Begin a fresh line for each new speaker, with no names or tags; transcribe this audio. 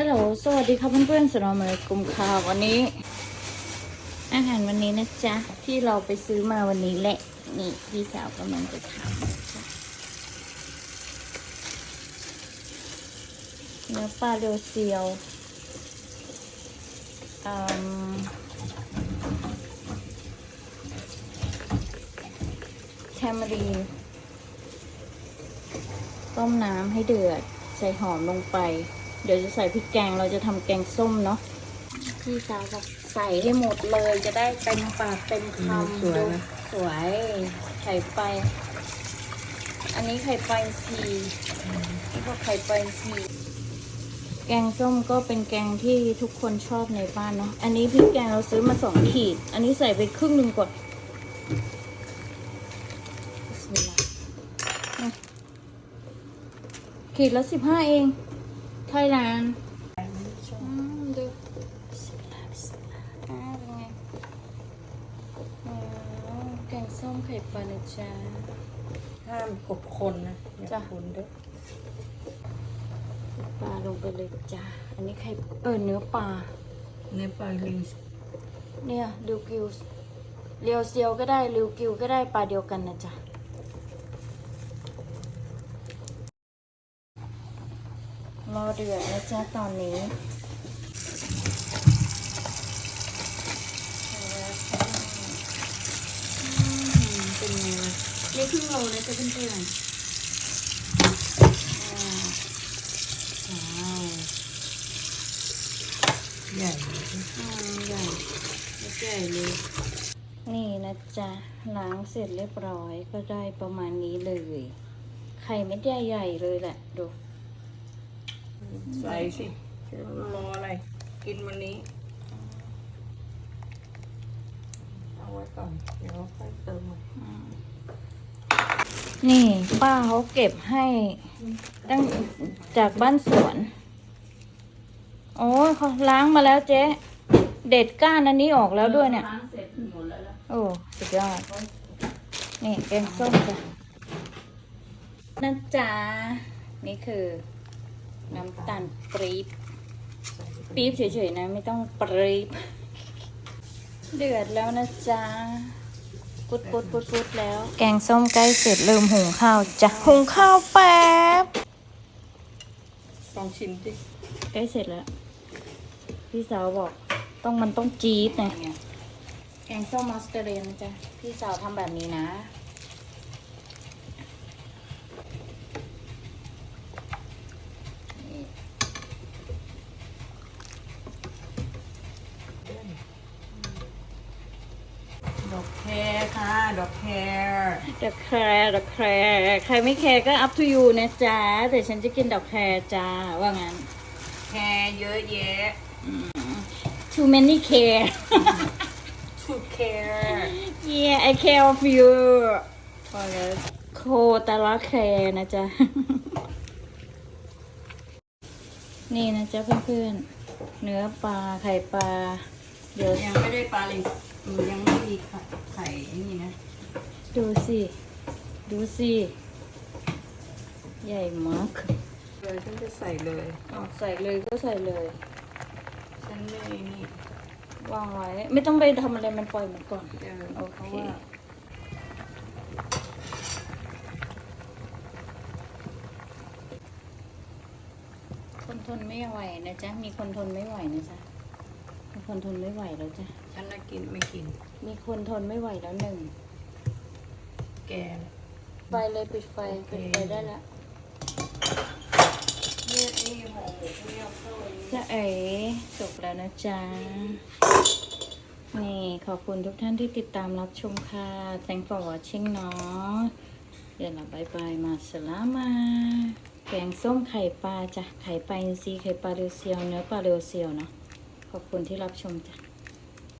ฮัลโหล สวัสดีครับเพื่อนๆสนอมเลยกลุ่มข่าววันนี้ อาหารวันนี้นะจ๊ะ ที่เราไปซื้อมาวันนี้แหละ นี่พี่สาวกำลังจะทำเนื้อปลาเรียวเซียวอืมแทมรีต้มน้ำให้เดือด ใส่หอมลงไป เดี๋ยวจะใส่พริกแกงเราจะทำแกงส้มเนาะพี่สาวบอกใส่ให้หมดเลยจะได้เต็มปากเต็มคำ
สวยนะ
สวยไข่ไป อันนี้ไข่ไปซีนี่ก็ไข่ไปซีแกงส้มก็เป็นแกงที่ทุกคนชอบในบ้านเนาะอันนี้พริกแกงเราซื้อมาสองขีด อันนี้ใส่ไปครึ่งหนึ่งก่อนบิสมิลลาห์นะขีดละสิบห้าเอง ไทยแลนด์อืมดูบิสมิลลาห์บิสมิลลาห์อ่าเป็นไงอ๋อแกงส้มไข่ปลานะจ๊ะ
ห้ามกบคนนะอย่า
จ้ะ
คนเด้อ
ปลาลงไปเลยจ้ะ อันนี้ไข่เออเนื้อปลา
ในปลาลิง
เนี่ยริวกิวเรียวเซียวก็ได้ริวกิวก็ได้ปลาเดียวกันนะจ๊ะ ร อเดือดนะจ๊ะตอนนี้เป็นไงวะนี่ครึ่งโลนะจ๊ะเพื่อนๆอ่าว้าว
ใหญ่
อืมใหญ่ใหญ่เลยนี่นะจ๊ะล้างเสร็จเรียบร้อยก็ได้ประมาณนี้เลย ไข่เม็ดใหญ่ๆเลยแหละดู
ใส่สิจะรออะไร กินวันนี้ เอาไว้ก่อน เดี๋ยวค่อยเติมใหม่
นี่ ป้าเขาเก็บให้ ตั้งจากบ้านสวน โอ้ยเขาล้างมาแล้วเจ๊ เด็ดก้านอันนี้ออกแล้วด้วยเนี่ย
ล้เสร็จหมดแล้วล่ะ
โอ้สุดยอด นี่แกงส้มจ้ะนะจ๊ะนี่คือ น้ำตาลปี๊บ
ใส่ไป
ปี๊บเฉยๆนะ ไม่ต้องปรี๊บเดือดแล้วนะจ๊ะปุดปุดปุดปุดแล้ว แกงส้มใกล้เสร็จเริ่มหุงข้าวจ้ะหุงข้าวแป๊บ
ลองชิมสิ
ใกล้เสร็จแล้ว พี่สาวบอกต้องมันต้องจี๊ดไงแกงส้มมอสเตอเรนนะจ๊ะพี่สาวทำแบบนี้นะ
ดอกแครค่ะ ดอกแคร
ดอกแคร์ดอกแคร์ใครไม่แคร์ก็ up to you นะจ๊ะ แต่ฉันจะกินดอกแคร์จ้า ว่างั้น
แครเยอะแยะ
too many care
to care
yeah I care of you พอแล้วโคตาละแคร์นะจ๊ะ นี่นะจ๊ะเพื่อนๆ เนื้อปลาไข่ปลา เดี๋ยว
ยังไม่ได้ปลาลิงอืมยัง ไม่มีไข่ไข่นี่นะ
ดูสิ ดูสิ ใหญ่มาก
เออฉันจะใส่เลย
เอาใส่เลยก็ใส่เลย
ฉันไม่นี่
วางไว้ ไม่ต้องไปทำอะไรมันปล่อยมันก่อน
เออ
โอเค
เพราะว่า
คนทนไม่ไหวนะจ๊ะ มีคนทนไม่ไหวนะจ๊ะมี คนทนไม่ไหวแล้วจ้ะ
ฉันน่ะกินไม่กิน
มีคนทนไม่ไหวแล้วหนึ่ง
แกนะ
ไฟเลยปิดไฟ
โอเค
ปิดไฟได้แล้ว
เนี่ยไอ้ห่อหมกเนี่ยเข้าอันนี้
จะเอ๋จบแล้วนะจ๊ะ นี่ขอบคุณทุกท่านที่ติดตามรับชมค่ะ thank for watching เนาะเดี๋ยวเราบายบายมาสลามาแกงส้มไข่ปลาจ้ะ ไข่ปลาอินทรีไข่ปลาเรียวเซียว เนื้อปลาเรียวเซียวเนาะ ขอบคุณที่รับชมจ้ะ